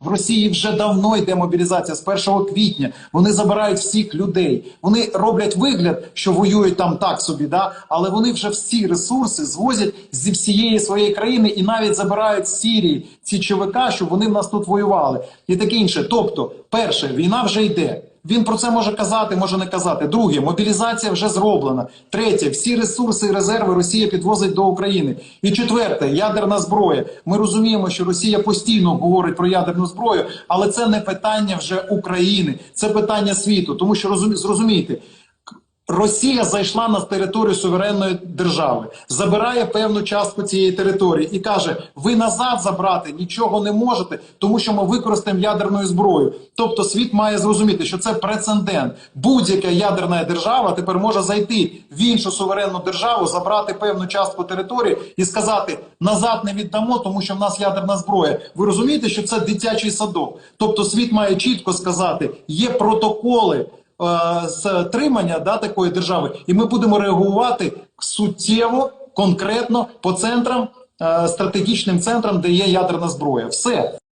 В Росії вже давно йде мобілізація з 1 квітня. Вони забирають всіх людей. Вони роблять вигляд, що воюють там так собі, да? але вони вже всі ресурси звозять зі всієї своєї країни і навіть забирають з Сірії ці ЧВК, щоб вони в нас тут воювали і таке інше. Тобто, перше, війна вже йде. Він про це може казати, може не казати. Друге, мобілізація вже зроблена. Третє, всі ресурси і резерви Росія підвозить до України. І четверте, ядерна зброя. Ми розуміємо, що Росія постійно говорить про ядерну зброю, але це не питання вже України, це питання світу. Тому що розумі- зрозумійте, Росія зайшла на територію суверенної держави, забирає певну частку цієї території і каже: ви назад забрати нічого не можете, тому що ми використаємо ядерну зброю. Тобто світ має зрозуміти, що це прецедент. Будь-яка ядерна держава тепер може зайти в іншу суверенну державу, забрати певну частку території і сказати назад не віддамо, тому що в нас ядерна зброя. Ви розумієте, що це дитячий садок? Тобто світ має чітко сказати, є протоколи стримання да, такої держави, і ми будемо реагувати суттєво, конкретно по центрам, е, стратегічним центрам, де є ядерна зброя. Все.